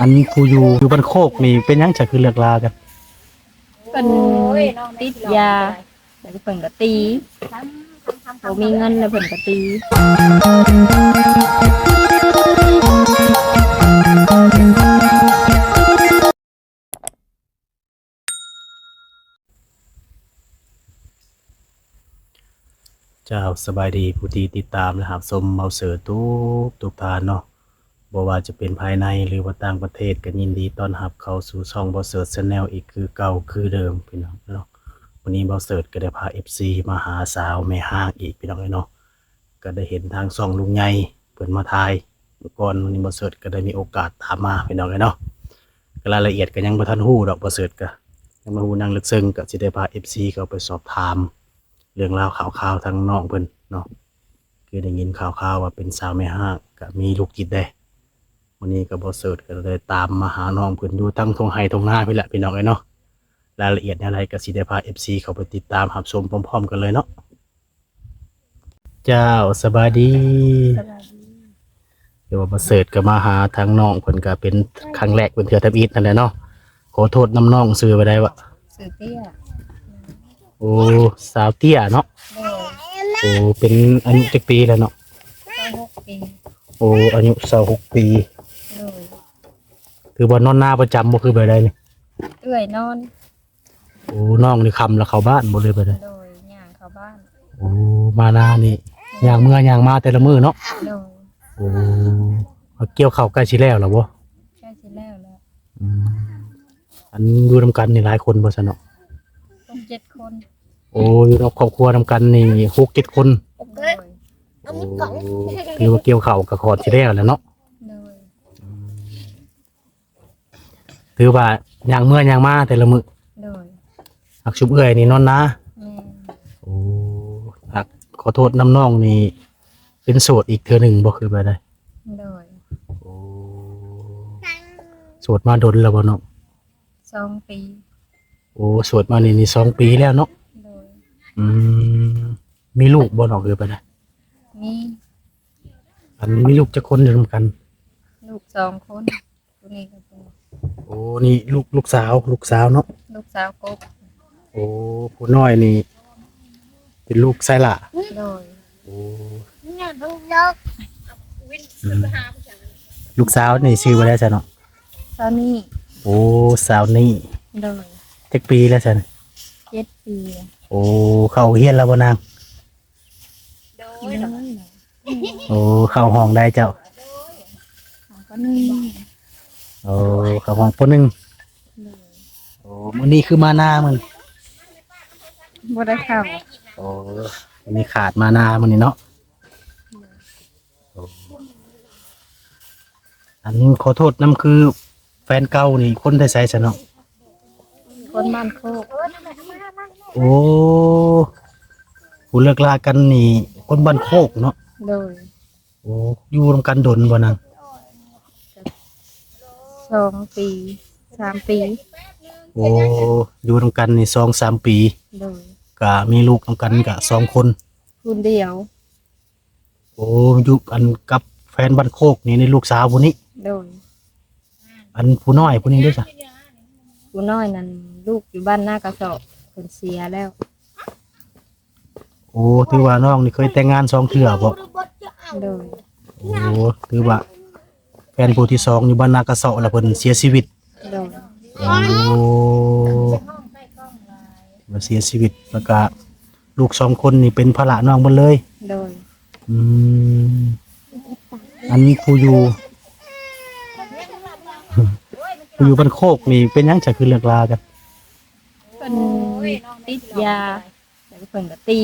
อันผู้อยู่อยู่บ้านโคกนี่เป็นหยังจะคือเลิกลากันเพิ่นติดยาแล้วก็เพิ่นก็ตีบ่มีเงินแล้วเพิ่นก็ตี เจ้าสบายดีผู้ที่ติดตามนะครับสมเมาเสือทุกทุกทานเนาะ บ่ว่าจะเป็นภายในหรือว่าต่างประเทศก็ยินดีต้อนรับเข้าสู่ช่องเบาเสิร์ชแนลอีกคือเก่าคือเดิมพี่น้องเนาะวันนี้เบาเสิร์ชก็ได้พา FC มาหาสาวแม่ห้างอีกพี่น้องเนาะก็ได้เห็นทางช่องลุงใหญ่เปิดมาทายเมื่อก่อนวันนี้เบาเสิร์ชก็ได้มีโอกาสตามมาพี่น้องเนาะก็รายละเอียดก็ยังบ่ทันฮู้ดอกเบาเสิร์ชก็ยังบ่ฮู้นางลึกซึ้งก็สิได้พา FC เข้าไปสอบถาม เรื่องราวข่าวๆทางน้องเพิ่นเนาะคือได้ยินข่าวๆว่าเป็นสาวแม่ห้างก็มีลูกจิตได้ วันนี้ก็บ่เสิร์ชก็เลยตามมาหาน้องเพิ่นอยู่ทั้งทงไห้ทงหน้าพี่แหละพี่น้องเอ้ยเนาะรายละเอียดอะไรก็สิได้พา FC เข้าไปติดตามรับชมพร้อมๆกันเลยเนาะเจ้าสบายดีเดี๋ยวว่าบ่เสิร์ชก็มาหาทางน้องเพิ่นก็เป็นครั้งแรกเป็นเทื่อทับอีทนั่นแหละเนาะขอโทษน้ำน้องซื้อไปได้ว่าซื้อเตี้ยโอ้สาวเตี้ยเนาะโดยโอ้เป็นอายุจักปีแล้วเนาะ26ปีโอ้อายุสาวหกปีโดย คือว่านอนหน้าประจำบ่คือไปได้นี่เอื้อยนอนโอ้น้องนี่คำแล้วเข้าบ้านบ่เลยไปได้โดยย่างเข้าบ้านโอ้มาหน้านี่ย่างเมื่อย่างมาแต่ละมื้อเนาะโดยโอ้เอาเกี่ยวข้าวใกล้สิแล้วล่ะบ่ใกล้สิแล้วแล้วอืมอันอยู่นำกันนี่หลายคนบ่ซะเนาะต้องเจ็ดคนโอ้อยู่ในครอบครัวนำกันนี่หกเจ็ดคน โดย โอ้คือว่าเกี่ยวข้าวกับขอดสิแล้วแหล้วเนาะ โดย ถือว่าย่างเมื่อย่างมาแต่ละมื้อโดยหักชุบเอื้อยนี่นอนนาแม่นโอ้หักขอโทษน้ำน้องนี่เป็นโสดอีกเทือหนึ่งบ่คือไปได้โดยโอ้โสดมาดนแล้วบ่เนาะสองปีโอ้โสดมานี่นี่สองปีแล้วเนาะโดยอืมมีลูกบ่เนาะคือไปได้มีอันมีลูกจะคนอยู่นำกัน ลูกสองคนคนนี้ก็เป็น โอ้ นี่ลูกลูกสาวลูกสาวเนาะ ลูกสาวกบโอ้ผู้น้อยนี่ เป็นลูกไส้ละโดยโอ้อืมลูกสาวนี่ชื่อว่าอะไรซะเนาะ ตอนนี้โอ้สาวนี่โดยจักปีแล้วซะเจ็ดปีโอ้เข้าเฮียนแล้วบ่นาง โดยโดยโอ้เข้าห้องได้เจ้าก็นี่ โอ้เข้าห้องคนหนึงโอ้มื้อนี้คือมาหน้ามันบ่ได้เข้าโอ้มื้อนี้ขาดมาหน้ามันนี่เนาะโอ้อันนี้ขอโทษนํคือ แฟนเก่านี่คนไทยไสซะเนาะคนบ้านโคกโอ้ผู้เลิกลากันนี่ คนบ้านโคกเนาะโดยโอ้อยู่นํกันดนบ่นาง สองปีสามปีโอ้อยู่นํกันนี่2-3ปีโดยก็มีลูกนํกันก็สองคน คนเดียว โอ้อยู่อันกับแฟนบ้านโคกนี่ในลูกสาวผู้นี้ โดยอันผู้น้อยผู้นี้ด้วยจ้ะผู้น้อยนั้นลูกอยู่บ้านหน้ากระสอบคนเสียแล้ว โอ้ถือว่าน้องนี่เคยแต่งงานสองเทื่อบ่โดยโอ้ถือว่าแฟ นผู้ที่สองอยู่บ้านนากระเสาะแล้วเพิ่นเสียชีวิตโดยโอ้มาเสียชีวิตแล้วก็ลูกสองคนนี่เป็นภาระน้องหมดเลยโดยอืมอันนี้ผู้อยู่ผู้อยู่บ้านโคกนี่เป็นหยังจะคือเลิกลากันเพิ่นติดยาแล้วก็เพิ่นก็ตี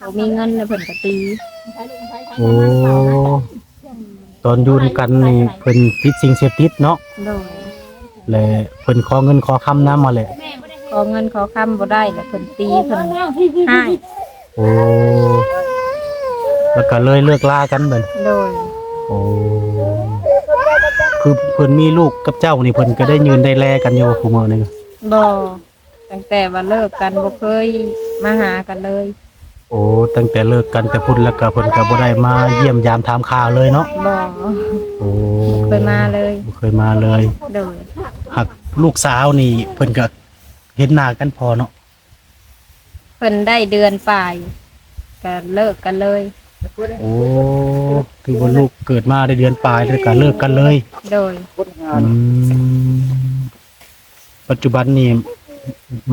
บ่มีเงินแล้วเพิ่นก็ตีโอ้ ตอนอยู่นำกันนี่เพิ่นติดสิ่งเสพติดเนาะโดยและเพิ่นขอเงินขอคำน้ำมาแหละขอเงินขอคำบ่ได้แล้วเพิ่นตีเพิ่นให้โอ้แล้วก็เลยเลิกลากันเบิ่นโดยโอ้คือเพิ่นมีลูกกับเจ้านี่เพิ่นก็ได้ยืนได้แลกันอยู่คุมื้อนี้บ่ตั้งแต่ว่าเลิกกันบ่เคยมาหากันเลย โอ้ตั้งแต่เลิกกันแต่พุ่นแล้วก็เพิ่นก็บ่ได้มาเยี่ยมยามถามข่าวเลยเนาะบ่โอ้เคยมาเลยบ่เคยมาเลยโดยหักลูกสาวนี่เพิ่นก็เห็นหน้ากันพอเนาะเพิ่นได้เดือนปลายก็เลิกกันเลย โอ้คือว่าลูกเกิดมาได้เดือนปลายแล้วก็เลิกกันเลย โดย อืมปัจจุบันนี่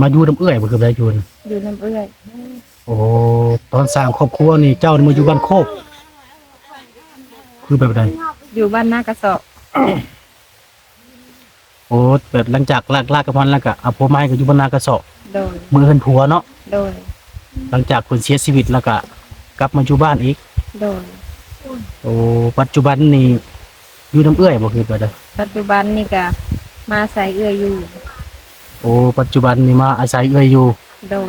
มาอยู่น้ำเอื้อยบ่คือได้อยู่นะอยู่น้ำเอื้อย โอ้ตอนสร้างครอบครัวนี่เจ้านี่มาอยู่บ้านโคก คือแบบใดอยู่บ้านหน้ากระสอบโอ้แบบหลังจากลากลากกันพันแล้วก็เอาผัวไม้ก็อยู่บ้านนากระเสอบโดย มือเฮือนผัวเนาะโดย หลังจากคนเสียชีวิตแล้วก็กลับมาอยู่บ้านอีก โดย โอ้ปัจจุบันนี่อยู่น้ำเอื้อยบ่คือแบบใดปัจจุบันนี่ก็มาใส่เอื้อยอยู่ โอ้ปัจจุบันนี่มาอาศัยเอื้อยอยู่ โดย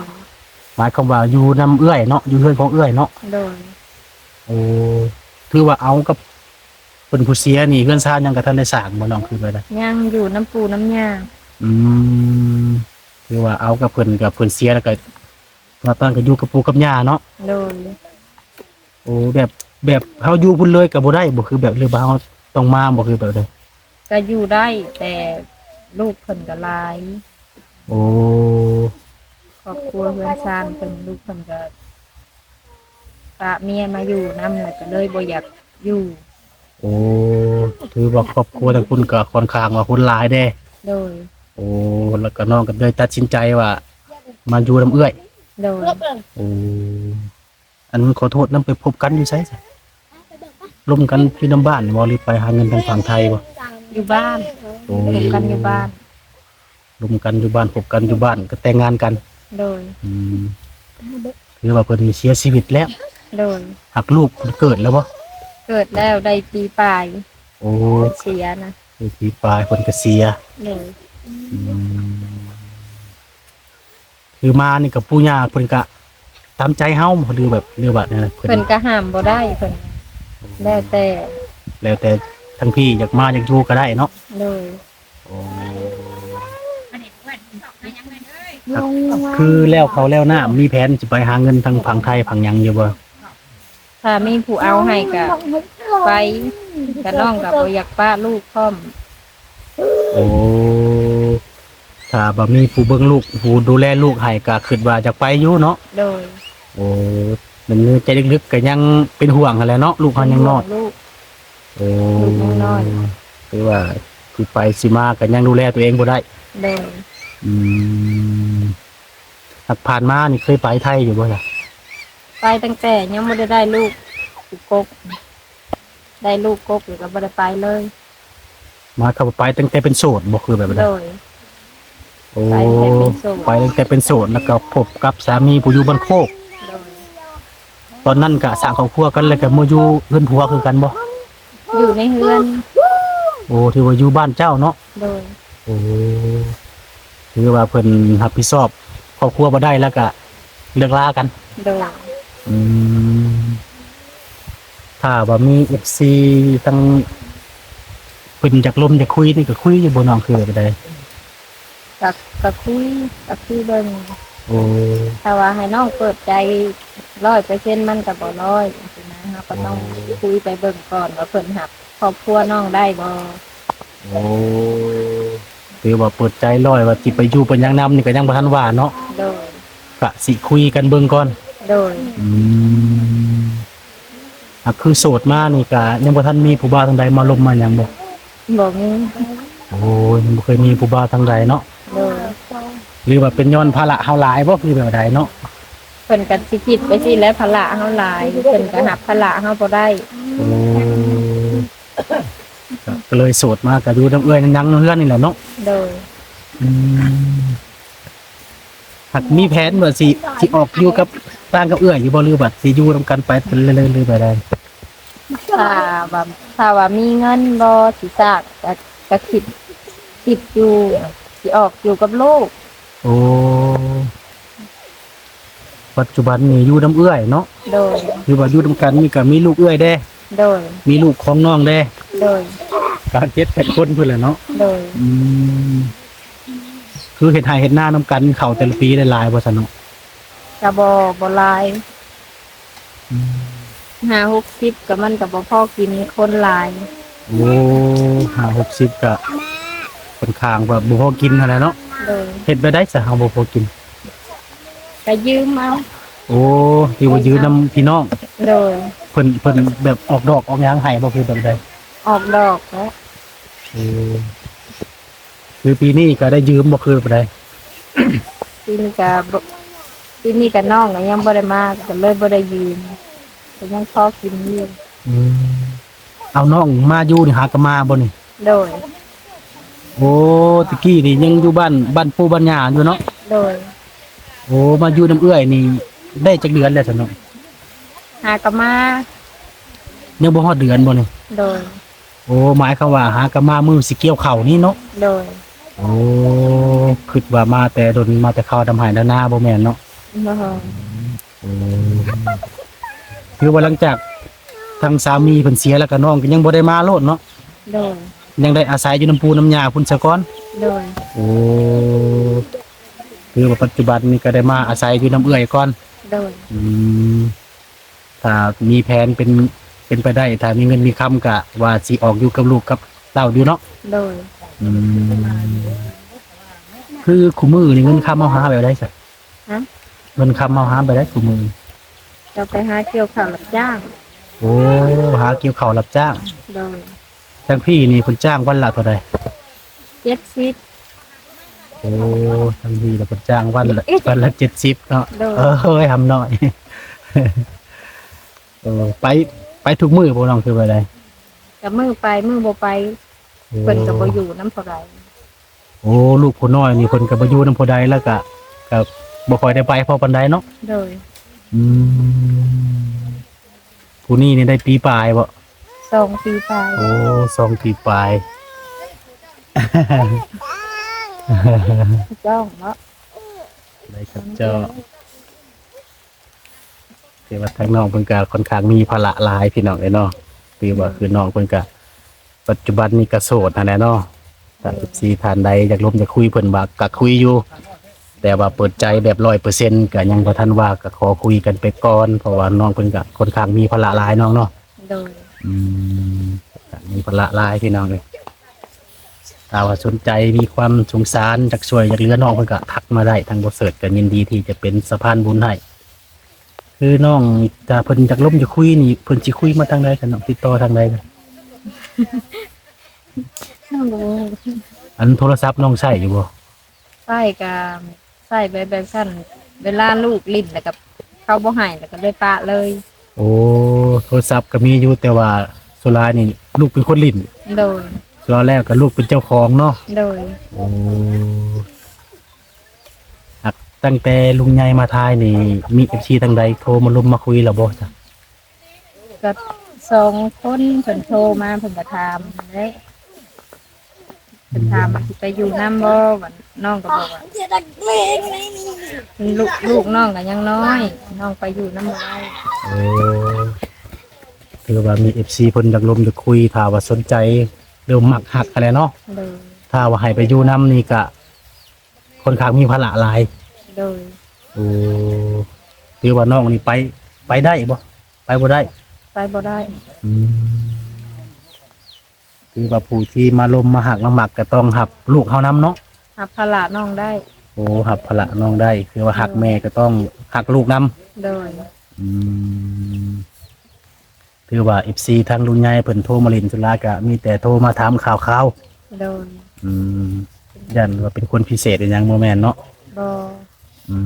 หมายความว่าอยู่น้ำเอื้อยเนาะอยู่เฮือนของเอื้อยเนาะโดยโอ้ถือว่าเอากับเพิ่นผู้เสียนี่เฮือนซ่านยังกับท่านได้สร้างบ่น้องคือไปได้ย่างอยู่น้ำปูน้ำยาอืมถือว่าเอากับเพิ่นกับเพิ่นเสียแล้วก็มาตอนก็อยู่กับปู่กับย่าเนาะโดยโอ้แบบแบบเฮาอยู่พุ่นเลยก็บ่ได้บ่คือแบบหรือว่าเฮาต้องมาบ่คือแบบใดก็อยู่ได้แต่ลูกเพิ่นก็หลาย โอ้ ครอบครัวเพื่อนชานเพิ่นลูกเพิ่นก็ปะเมียมาอยู่นำแล้วก็เลยบ่อยากอยู่โอ้ถือว่าครอบครัวทางคุณก็ค่อนข้างว่าคนหลายเด้ โดย โอ้แล้วก็น้องก็เลยตัดสินใจว่า มาอยู่น้ำเอื้อย โดยโอ้อันขอโทษนํไปพบกันอยู่ไสซะร่วมกันอยู่น้ำบ้านบ่หรือไปหาเงินทางฝั่งไทยบ่อยู่บ้านโอ้อยู่กันอยู่บ้านร่วมกันอยู่บ้านพบกันอยู่บ้านก็แต่งงานกัน โดยอืมคือว่าเพิ่นเสียชีวิตแล้วโดยหักลูกเพิ่นเกิดแล้วบ่เกิดแล้วได้ปีปลายโอ้เสียนะคือปีปลายเพิ่นก็เสียโดยอืมคือมานี่กับปู่ย่าเพิ่นก็ตามใจเฮาหรือแบบหรือว่าเนี่ยนะเพิ่เพิ่นนก็ห้ามบ่ได้เพิ่นแล้วแต่แล้วแต่ทั้งพี่อยากมาอยากอยู่ก็ได้เนาะโดย โอ้ ครับคือแล้วเขาแล้วหน้ามีแผนสิไปหาเงินทางฝั่งไทยฝั่งหยังอยู่บ่ถ้ามีผู้เอาให้ก็ไปก็น้องก็บ่อยากป้าลูกพร้อมโอ้ถ้าบ่มีผู้เบิ่งลูกผู้ดูแลลูกให้ก็คิดว่าจะไปอยู่เนาะโดยโอ้มันใจลึกๆก็ยังเป็นห่วงหั่นแหละเนาะลูกเขายังน้อยลูก โอ้ลูกยังน้อย คือว่าคือไปสิมาก็ยังดูแลตัวเองบ่ได้ โดย อืมหักผ่านมานี่เคยไปไทยอยู่บ่ล่ะไปตั้งแต่ยังไม่ได้ได้ลูกกก ได้ลูกกกหรือก็บ่ได้ไปเลยมาเข้าไปตั้งแต่เป็นโสดบ่คือแบบโดนั้นย โอ้ไปตั้งแต่เป็นโสด ไปตั้งแต่เป็นโสดแล้วก็พบกับสามีผู้อยู่บ้านโคก โดยตอนนั้นก็สร้างครอบครัวกันแล้วก็มาอยู่เฮือนผัวคือกันบ่อยู่ในเฮือนโอ้ถือว่าอยู่บ้านเจ้าเนาะโดยโอ้ ถือว่าเพิ่นรับผิดชอบครอบครัวบ่ได้แล้วก็เลิกลากัน โดยอืมถ้าว่ามี FC ตั้งเพิ่นอยากลมอยากคุยนี่ก็คุยอยู่บ่น้องคือไปได้กับกับคุยกับคุยเบิ่งโอ้ถ้าว่าให้น้องเปิดใจร้อยเปอร์เซ็นต์มันก็บ่ร้อยจังซี่นะเราก็ต้องคุยไปเบิ่งก่อนว่าเพิ่นหับครอบครัวน้องได้บ่โอ้ ถือว่าเปิดใจร้อยว่าสิไปอยู่เป็นหยังนํนี่ก็ยังบ่ทันว่าเนาะโดยก็สิคุยกันเบิ่งก่อนโดยอืมอะคือโสดมานี่ก็ยังบ่ทันมีผู้บ่าวทางใดมาลมมาหยังบ่บ่มีโอ้ยยังบ่เคยมีผู้บ่าวทางใดเนาะโดยหรือว่าเป็นย้อนภาระเฮาหลายบ่คือแบบใดเนาะเพิ่นก็สิคิดไปสิแล้วภาระเฮาหลายเพิ่นก็หับภาระเฮาบ่ได้โอ้ก็เลยโสดมาก็อยู่น้ำเอื้อยนังๆเฮือนนี่แหละเนาะ โดยอืมหากมีแผนว่าสิสิออกอยู่กับต่างกับเอื้อยอยู่บ่หรือว่าสิอยู่นํกันไปเป็นเรื่อยๆหรือไปได้ถ้าว่าถ้าว่ามีเงินบ่สิสร้างก็ก็คิดคิดอยู่สิออกอยู่กับลูกโอ้ปัจจุบันนี่อยู่น้ำเอื้อยเนาะโดยหรือว่าอยู่นํกันนี่ก็มีลูกเอื้อยแด้โดยมีลูกของน้องแด้โดย การเจ็ดแปดคนเพิ่นแหละเนาะโดยอืมคือเฮ็ดไร่เฮ็ดนานํกันเข้าแต่ละปีได้หลายบ่ซั่นเนาะกะบ่บ่หลายห้าหกสิบก็มันก็บ่พอกินคนหลายโอ้ห้าหกสิบก็ค่อนข้างแบบบ่พอกินอะไรเนาะโดยเฮ็ดไปได้ซะเฮาบ่พอกิน ก็ยืมเอาโอ้ที่ว่ายืนนํพี่น้องโดยเพิ่นเพิ่นแบบออกดอกออกหยังให้บ่คือแบบใด ออกดอกแล้วโอ้คือปีนี้ก็ได้ยืมบ่คือแบบใดปีนี้ก็บ่ปีนี้ก็น้องก็ยังบ่ได้มาก็เลยบ่ได้ยืมก็ยังพอกินอยู่อืมเอาน้องมาอยู่นี่หากะมาบ่นี่ โดย โอ้ตะกี้นี่ยังอยู่บ้านบ้านปู่บ้านย่าอยู่เนาะโดยโอ้มาอยู่น้ำเอื้อยนี่ ได้จักเดือนแล้วซั่นเนาะหากะมายังบ่ฮอดเดือนบ่นี่โดย โอ้หมายความว่าหากะมามือสิเกี่ยวข้าวนี่เนาะโดยโอ้คิดว่ามาแต่ดนมาแต่ข้าวดำหายดำนาบ่แม่นเนาะบ่โอ้คือว่าหลังจากทางสามีเพิ่นเสียแล้วก็น้องก็ยังบ่ได้มาโลดเนาะโดยยังได้อาศัยอยู่น้ำปูน้ำยาพุ่นซะก่อนโดยโอ้คือว่าปัจจุบันนี้ก็ได้มาอาศัยอยู่น้ำเอื้อยก่อนโดยอืมถ้ามีแผนเป็น เป็นไปได้ถ้ามีเงินมีคำกะว่าสิออกอยู่กับลูกกับเต้าอยู่เนาะโดยอืมคือคู่มือนี่เงินคำเอาหาแบบได้สักฮะเงินคำเอาหาไปได้คู่มือ เราไปหาเกี่ยวข้าวรับจ้างโอ้หาเกี่ยวข้าวรับจ้างโดยทางพี่นี่คนจ้างวันละเท่าไหร่เจ็ดสิบโอ้ทางพี่เราคนจ้างวันละวันละเจ็ดสิบเนาะโดยเออเฮ้ยทำหน่อย เออไป ไปทุกมือพวกน้องคือไปได้กับมือไปมือบ่ไปเพิ่นก็บ่อยู่น้ำเท่าไหร่โอ้ลูกผู้น้อยนี่คนกับอายุน้ำผู้ใดแล้วก็ก็บ่ค่อยได้ไปเพอปันใดเนาะโดยอืมผู้นี้นี่ได้ปีปลายบ่สองปีไปโอ้สองปีปลาย จ้องเนาะได้ครับเจ้า คือว่าทางน้องเพิ่นก็ค่อนข้างมีภาระหลายพี่น้องเลยเนาะคือว่าคือน้องเพิ่นก็ปัจจุบันนี้ก็โสดนั่นแหละเนาะถ้า14ท่านใดอยากลมอยากคุยเพิ่นว่าก็คุยอยู่ แต่ว่าเปิดใจแบบ100%ก็ยังบ่ทันว่าก็ขอคุยกันไปก่อนเพราะว่าน้องเพิ่นก็ค่อนข้างมีภาระหลายน้องเนาะโดยอืมมีภาระหลายพี่น้องเลยถ้าว่าสนใจมีความสงสารจากช่วยอยากเหลือน้องเพิ่นก็ทักมาได้ทางบริษัทก็ยินดีที่จะเป็นสะพานบุญให้ คือน้องถ้าเพิ่นจากล้มจะคุยนี่เพิ่นสิคุยมาทางใดกันน้องติดต่อทางใดกันน้องบ่อันโทรศัพท์น้องใช้อยู่บ่ใส่กับใส่แบบแบบสั้นเวลาลูกลิ้นแล้วก็เข้าบ่ให้แล้วก็เลยปะเลยโอ้โทรศัพท์ก็มีอยู่แต่ว่าสุรานี่ลูกเป็นคนลิ้นโดยสุราแรกก็ลูกเป็นเจ้าของเนาะโดยโอ้หัก ตั้งแต่ลุงใหญ่มาทายนี่ มีเอฟซีทางใดโทรมาลุมมาคุยแล้วบ่จ้ะก็สองคนเพิ่นโทรมาเพิ่นก็ถามเด้เพิ่นถามว่าสิไปอยู่นํบ่วันน้องก็บอกว่าลูกลูกน้องก็ยังน้อย น้องไปอยู่นํบ่ได้โอ้คือว่ามีเอฟซีเพิ่นอยากลมอยากคุยถ้าว่าสนใจเรื่องมักหักอะไรเนาะโดยถ้าว่าให้ไปอยู่นํนี่ก็ค่อนข้างมีภาระหลาย โดยโอ้คือว่าน้องนี่ไป ไปได้บ่ไปบ่ได้ไปบ่ได้อืมคือว่าผู้ที่มาลมมาหักมาหมักก็ต้องหับ ลูกเฮานํเนาะหับภาระน้องได้ โอ้หับพละน้องได้ คือว่าหักแม่ก็ต้องหักลูกนํโดย อืมคือว่า FC ทางลุงใหญ่เพิ่นโทรมาเลินสุราก็มีแต่โทรมาถามข่าวโดยๆอืมยันว่าเป็นคนพิเศษอีหยังบ่แม่นเนาะ บ่ อื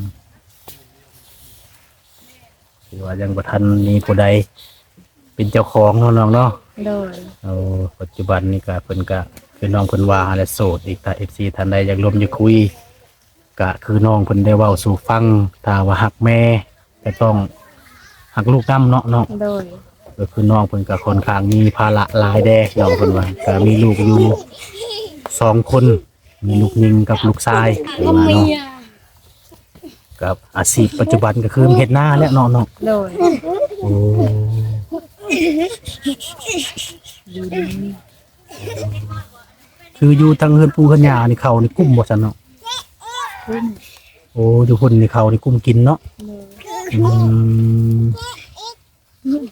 มคือว่ายังบ่ทันมีผู้ใด เป็นเจ้าของเนาะน้องเนาะโดย เอาปัจจุบันนี่ก็เพิ่นก็คือน้องเพิ่นว่าและโสดอีกถ้า FC ท่านใดอยากร่วมอยากคุยก็คือน้องเพิ่นได้เว้าสู่ฟังถ้าว่าหักแม่ก็ต้องหักลูกนํเนาะเนาะ โดย ก็คือน้องเพิ่นก็ค่อนข้างมีภาระหลายแดน้องเพิ่นว่าก็มีลูกอยู่สองคน มีลูกหญิงกับลูกชายเพิ่นว่าเนาะกับอาชีพปัจจุบันก็คือเฮ็ดนาแล้วเนาะเนาะโดยโอ้คืออยู่ทางเฮือนปู่เฮือนย่านี่เขานี่กุ้มบ่ซั่นเนาะขึ้นโอ้อยู่คนนี่เขานี่กุ้มกินเนาะโดยอืม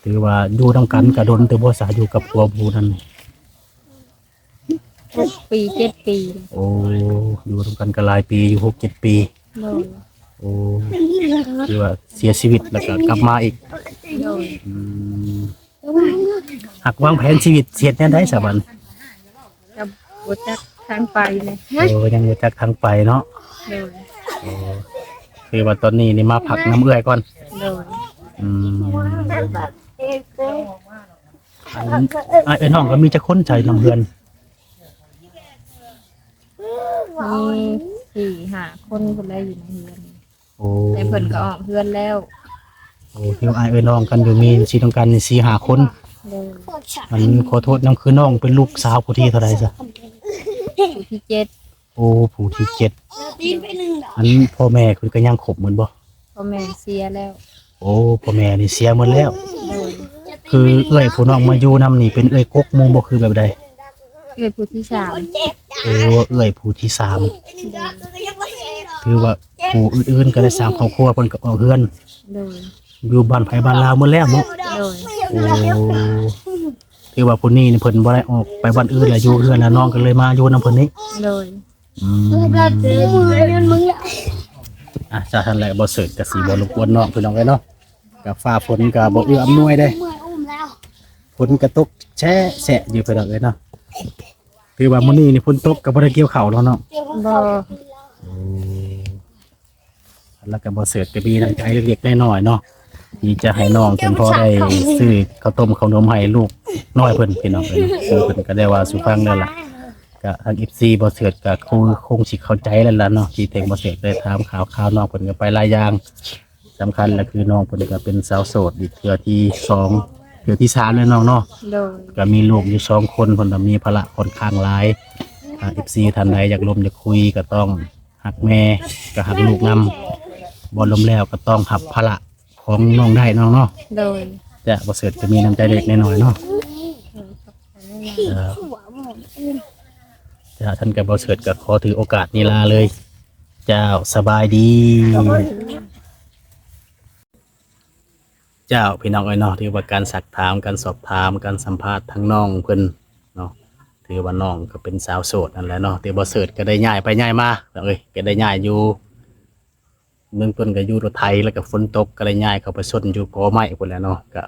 ถือว่าอยู่นํกันกะดนแต่บ่สาอยู่กับผัวผู้นั้น หกปีเจ็ดปีโอ้อยู่นํกันก็หลายปีอยู่หกเจ็ดปี โดยโอ้คือว่าเสียชีวิตแล้วก็กลับมาอีกโดยอืมหักวางแผนชีวิตเสียดแน่ได้สะบันกับบจักทางไปเลยโอ้ยังบ่จักทางไปเนาะโดยโอ้คือว่าตอนนี้นี่มาพักน้ำเอื้อยก่อน โดยอืมอันอะไอ้น้องก็มีจะค้นใจน้ำเฮือน มีสี่ห้าคนคนได้อยู่ในเฮือนโอ้แต่เพิ่นก็ออกเฮือนแล้วโอ้ที่ว่าไอ้เอ้ยน้องกันอยู่มีสีต้องกันนี่สี่ห้าคนโดยอันขอโทษน้ำคือน้องเป็นลูกสาวผู้ที่เท่าไรซะผู้ที่เจ็ดโอ้ผู้ที่เจ็ดอันพ่อแม่คุณก็ยังขบเหมือนบ่พ่อแม่เสียแล้วโอ้พ่อแม่นี่เสียหมดแล้วโดยคือเอ้อยผู้น้องมาอยู่นํนี่เป็นเอ้อยกกหมูบ่คือแบบใดเอื้อยผู้ที่สาม โอ้เอ้อยผู้ที่สามคือว่าผู้อื่นๆก็ได้สร้างครอบครัวเพิ่นก็ออกเฮือนโดยอยู่บ้านไผบ้านลาวหมดแล้วเนาะโดยโอ้คือว่าผู้นี้นี่เพิ่นบ่ได้ออกไปบ้านอื่นแล้วอยู่เฮือนแล้วน้องก็เลยมาอยู่นํเพิ่นนี่โดยอืมอะจ้าท่านแหละบ่เสิร์ชก็สิบ่รบกวนน้องพี่น้องไว้เนาะกับฟ้าฝนก็บ่เอื้ออำนวยเด้ฝนกระตกแช่แฉะอยู่เพิ่นเอาเลยเนาะ คือว่ามื้อนี้นี่ฝนตกก็บ่ได้เกี่ยวข้าวแล้วเนาะบ่แล้วก็บ่เสิร์ชก็มีน้ำใจเล็กๆน้อยๆเนาะที่จะให้น้องเพิ่นพอได้ซื้อข้าวต้มข้าวนมให้ลูกน้อยเพิ่นพี่น้องเอ้ยซึ่งเพิ่นก็ได้ว่าสุฟังนั่นล่ะก็ทาง FC บ่เสิร์ชก็คงคงสิเข้าใจแล้วล่ะเนาะที่เต็งบ่เสิร์ชได้ถามข่าวข่าวน้องเพิ่นก็ไปหลายอย่างสำคัญแล้วคือน้องเพิ่นก็เป็นสาวโสดอีกเทื่อที่สอง เทื่อที่สามแล้วน้องเนาะโดยก็มีลูกอยู่สองคนคนก็มีภาระค่อนข้างหลายถ้าเอฟซีท่านใดอยากลมอยากคุยก็ต้องหักแม่ก็หักลูกนำบอลลมแล้วก็ต้องหับภาระของน้องได้น้องเนาะโดยจะประเสริฐจะมีน้ำใจเล็กน้อยๆเนาะเออจะท่านกับประเสริฐก็ขอถือโอกาสนี้ลาเลย เจ้าสบายดีเจ้าพี่น้องเอ้ยเนาะถือว่าการสักถามการสอบถามการสัมภาษณ์ทั้งน้องเพิ่นเนาะถือว่าน้องก็เป็นสาวโสดนั่นแหละเนาะแต่บ่เสิร์ชก็ได้ย้ายไปย้ายมาเอ้ยก็ได้ย้ายอยู่เมืองต้นก็อยู่รถไทยแล้วก็ฝนตกก็ได้ย้ายเข้าไปซนอยู่กอไม้พุ่นแหล้วเนาะก็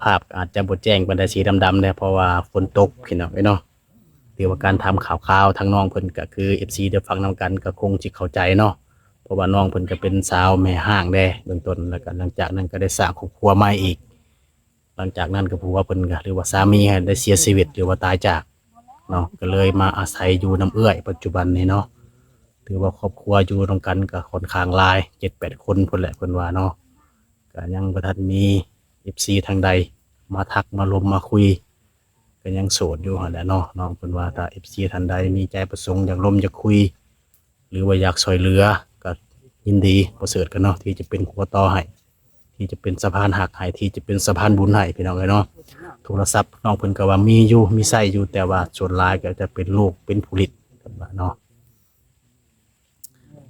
ภาพอาจจะบ่แจ้งปานใดสีดำๆเนี่ยเพราะว่าฝนตกพี่น้องเอ้ยเนาะถือว่าการทำข่าวๆทางน้องเพิ่นก็คือ FC ได้ฟังนํกันก็คงสิเข้าใจเนาะ เพราะว่าน้องเพิ่นก็เป็นสาวแม่ห้างแด้เบื้องต้นแล้วก็หลังจากนั้นก็ได้สร้างครอบครัวใหม่อีก หลังจากนั้นก็ผัวเพิ่นก็หรือว่าสามีได้เสียชีวิตหรือว่าตายจากเนาะก็เลยมาอาศัยอยู่น้ำเอื้อย ปัจจุบันนี้เนาะถือว่าครอบครัวอยู่ตรงกันก็ค่อนข้างหลายเจ็ดแปดคนพุ่นแหละเพิ่นว่าเนาะก็ยังบ่ทันมี FC ทางใด มาทักมาลมมาคุยก็ยังโสดอยู่หั่นแหละเนาะน้องเพิ่นว่าถ้า FC ท่านใดมีใจประสงค์อยากลมอยากคุย หรือว่าอยากช่วยเหลือ ยินดีประเสริฐกันเนาะที่จะเป็นขัวต่อให้ที่จะเป็นสะพานหักให้ที่จะเป็นสะพานบุญให้พี่น้องเลยเนาะโทรศัพท์น้องเพิ่นก็ว่ามีอยู่มีใส่อยู่แต่ว่าส่วนหลายก็จะเป็นลูกเป็นผลิตกันว่าเนาะ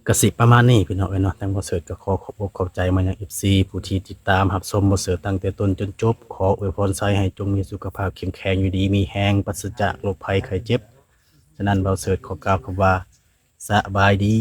กระสิประมาณนี้พี่น้องเอ้ยเนาะทางบ่เสิร์ตก็ขอขอบอกขอบใจมายัง FC ผู้ที่ติดตามรับชมบ่เสิร์ตตั้งแต่ต้นจนจบ ขออวยพรใส่ให้จงมีสุขภาพเข้มแข็งอยู่ดีมีแรงปราศจากโรคภัยไข้เจ็บ ฉะนั้นบ่เสิร์ตขอกล่าวคำว่าสบายดี